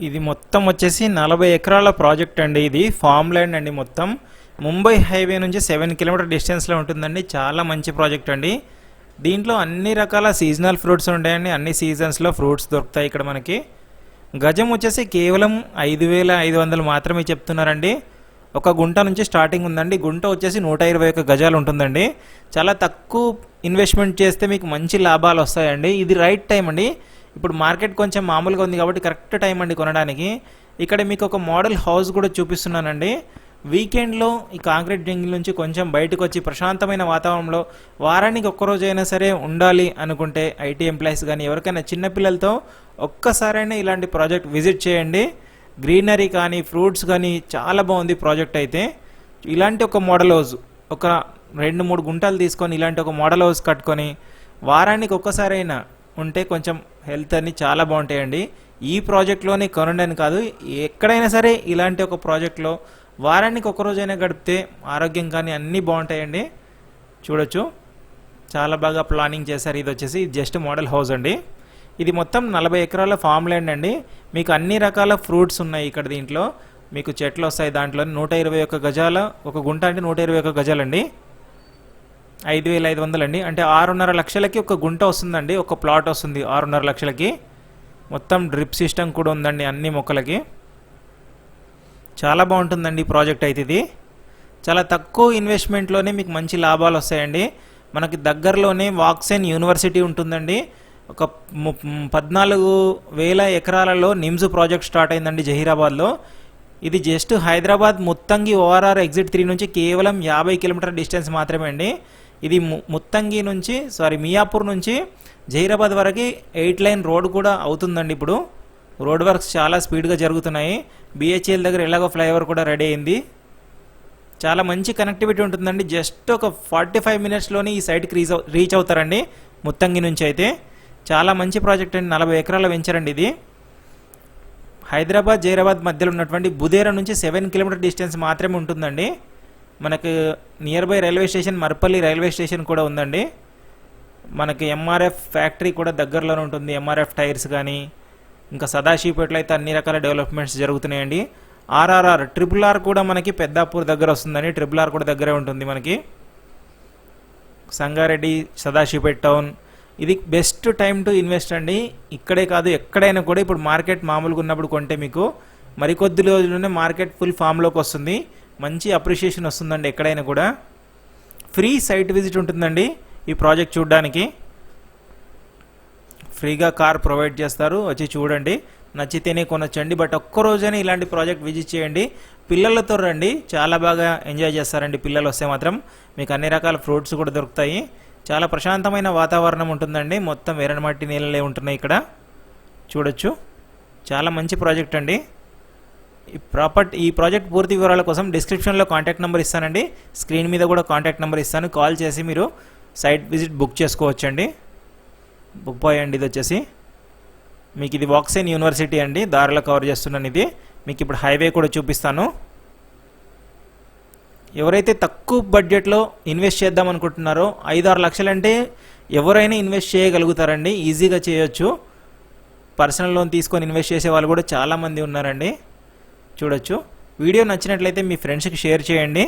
ఇది మొత్తం వచ్చేసి నలభై ఎకరాల ప్రాజెక్ట్ అండి ఇది. ఫామ్ ల్యాండ్ అండి మొత్తం. ముంబై హైవే నుంచి సెవెన్ కిలోమీటర్ డిస్టెన్స్లో ఉంటుందండి. చాలా మంచి ప్రాజెక్ట్ అండి. దీంట్లో అన్ని రకాల సీజనల్ ఫ్రూట్స్ ఉంటాయండి. అన్ని సీజన్స్లో ఫ్రూట్స్ దొరుకుతాయి ఇక్కడ మనకి. గజం వచ్చేసి కేవలం ఐదు వేల ఐదు వందలు మాత్రమే చెప్తున్నారండి. ఒక గుంట నుంచి స్టార్టింగ్ ఉందండి. గుంట వచ్చేసి నూట ఇరవై ఒక్క గజాలు ఉంటుందండి. చాలా తక్కువ ఇన్వెస్ట్మెంట్ చేస్తే మీకు మంచి లాభాలు వస్తాయండి. ఇది రైట్ టైం అండి. ఇప్పుడు మార్కెట్ కొంచెం మామూలుగా ఉంది కాబట్టి కరెక్ట్ టైం అండి కొనడానికి. ఇక్కడ మీకు ఒక మోడల్ హౌస్ కూడా చూపిస్తున్నానండి. వీకెండ్లో ఈ కాంక్రీట్ జంగిల్ నుంచి కొంచెం బయటకు వచ్చి ప్రశాంతమైన వాతావరణంలో వారానికి ఒక్కరోజైనా అయినా సరే ఉండాలి అనుకుంటే ఐటీ ఎంప్లాయీస్ కానీ ఎవరికైనా చిన్నపిల్లలతో ఒక్కసారైనా ఇలాంటి ప్రాజెక్ట్ విజిట్ చేయండి. గ్రీనరీ కానీ ఫ్రూట్స్ కానీ చాలా బాగుంది ప్రాజెక్ట్ అయితే. ఇలాంటి ఒక మోడల్ హౌస్ ఒక రెండు మూడు గుంటలు తీసుకొని ఇలాంటి ఒక మోడల్ హౌస్ కట్టుకొని వారానికి ఒక్కసారైనా ఉంటే కొంచెం హెల్త్ అని చాలా బాగుంటాయండి. ఈ ప్రాజెక్ట్లోనే కొనండి అని కాదు ఎక్కడైనా సరే ఇలాంటి ఒక ప్రాజెక్ట్లో వారానికి ఒకరోజైనా గడిపితే ఆరోగ్యం కానీ అన్నీ బాగుంటాయండి. చూడొచ్చు. చాలా బాగా ప్లానింగ్ చేశారు. ఇది వచ్చేసి జస్ట్ మోడల్ హౌస్ అండి. ఇది మొత్తం నలభై ఎకరాల ఫామ్ ల్యాండ్ అండి. మీకు అన్ని రకాల ఫ్రూట్స్ ఉన్నాయి ఇక్కడ దీంట్లో. మీకు చెట్లు వస్తాయి దాంట్లో నూట ఇరవై ఒక్క గజాల ఒక గుంట అంటే నూట ఇరవై ఒక్క గజాలండి. ఐదు వేల ఐదు వందలండి అంటే ఆరున్నర లక్షలకి ఒక గుంట వస్తుందండి ఒక ప్లాట్ వస్తుంది ఆరున్నర లక్షలకి. మొత్తం డ్రిప్ సిస్టమ్ కూడా ఉందండి అన్ని మొక్కలకి. చాలా బాగుంటుందండి ప్రాజెక్ట్ అయితే ఇది. చాలా తక్కువ ఇన్వెస్ట్మెంట్లోనే మీకు మంచి లాభాలు వస్తాయండి. మనకి దగ్గరలోనే వాక్సెన్ యూనివర్సిటీ ఉంటుందండి. ఒక ము- పద్నాలుగు వేల ఎకరాలలో నిమ్స్ ప్రాజెక్ట్ స్టార్ట్ అయిందండి జహీరాబాద్లో. ఇది just Hyderabad Muthangi ORR exit three నుంచి కేవలం యాభై కిలోమీటర్ డిస్టెన్స్ మాత్రమే అండి. ఇది ము- ముత్తంగి నుంచి సారీ మియాపూర్ నుంచి జహీరాబాద్ వరకు ఎయిట్ లైన్ రోడ్ కూడా అవుతుందండి ఇప్పుడు. రోడ్ వర్క్స్ చాలా స్పీడ్గా జరుగుతున్నాయి. బిహెచ్ఎల్ దగ్గర ఎలాగో ఫ్లైఓవర్ కూడా రెడీ అయింది. చాలా మంచి కనెక్టివిటీ ఉంటుందండి. జస్ట్ ఒక ఫార్టీ ఫైవ్ మినిట్స్లోనే ఈ సైట్కి రీచ్ అవు- రీచ్ అవుతారండి ముత్తంగి నుంచి అయితే. చాలా మంచి ప్రాజెక్ట్ అండి. నలభై ఎకరాల వెంచరండి ఇది. హైదరాబాద్ జైరాబాద్ మధ్యలో ఉన్నటువంటి బుదేరా నుంచి సెవెన్ కిలోమీటర్ డిస్టెన్స్ మాత్రమే ఉంటుందండి. మనకు nearby railway station Marpalli railway station కూడా ఉందండి. మనకి ఎంఆర్ఎఫ్ ఫ్యాక్టరీ కూడా దగ్గరలోనే ఉంటుంది. ఎంఆర్ఎఫ్ టైర్స్ కానీ ఇంకా సదాశివపేటలో అయితే అన్ని రకాల డెవలప్మెంట్స్ జరుగుతున్నాయండి. ఆర్ఆర్ఆర్ ట్రిపుల్ ఆర్ కూడా మనకి పెద్దాపూర్ దగ్గర వస్తుందండి. ట్రిపుల్ ఆర్ కూడా దగ్గరే ఉంటుంది మనకి. సంగారెడ్డి సదాశివపేట టౌన్. ఇది బెస్ట్ టైం టు ఇన్వెస్ట్ అండి. ఇక్కడే కాదు ఎక్కడైనా కూడా ఇప్పుడు మార్కెట్ మామూలుగా ఉన్నప్పుడు కొంటే మీకు మరికొద్ది రోజుల్లోనే మార్కెట్ ఫుల్ ఫామ్లోకి వస్తుంది. మంచి అప్రిషియేషన్ వస్తుందండి ఎక్కడైనా కూడా. ఫ్రీ సైట్ విజిట్ ఉంటుందండి ఈ ప్రాజెక్ట్ చూడడానికి. ఫ్రీగా కార్ ప్రొవైడ్ చేస్తారు వచ్చి చూడండి. నచ్చితేనే కొనొచ్చండి బట్ ఒక్కరోజైనా ఇలాంటి ప్రాజెక్ట్ విజిట్ చేయండి. పిల్లలతో రండి చాలా బాగా ఎంజాయ్ చేస్తారండి పిల్లలు వస్తే మాత్రం. మీకు అన్ని రకాల ఫ్రూట్స్ కూడా దొరుకుతాయి. చాలా ప్రశాంతమైన వాతావరణం ఉంటుందండి. మొత్తం ఎర్రమట్టి నీళ్ళలే ఉంటున్నాయి ఇక్కడ. చూడొచ్చు. చాలా మంచి ప్రాజెక్ట్ అండి. ప్రాపర్టీ ఈ ప్రాజెక్ట్ పూర్తి వివరాల కోసం డిస్క్రిప్షన్లో కాంటాక్ట్ నెంబర్ ఇస్తానండి. స్క్రీన్ మీద కూడా కాంటాక్ట్ నెంబర్ ఇస్తాను. కాల్ చేసి మీరు సైట్ విజిట్ బుక్ చేసుకోవచ్చండి. బుక్ బాయ్ అండి ఇది వచ్చేసి. మీకు ఇది వాక్సైన్ యూనివర్సిటీ అండి. దారిలో కవర్ చేస్తున్నాను ఇది. మీకు ఇప్పుడు హైవే కూడా చూపిస్తాను. ఎవరైతే తక్కువ బడ్జెట్లో ఇన్వెస్ట్ చేద్దాం అనుకుంటున్నారో ఐదు ఆరు లక్షలంటే ఎవరైనా ఇన్వెస్ట్ చేయగలుగుతారండి. ఈజీగా చేయొచ్చు. పర్సనల్ లోన్ తీసుకొని ఇన్వెస్ట్ చేసే వాళ్ళు కూడా చాలామంది ఉన్నారండి. చూడొచ్చు. వీడియో నచ్చినట్లయితే మీ ఫ్రెండ్స్కి షేర్ చేయండి.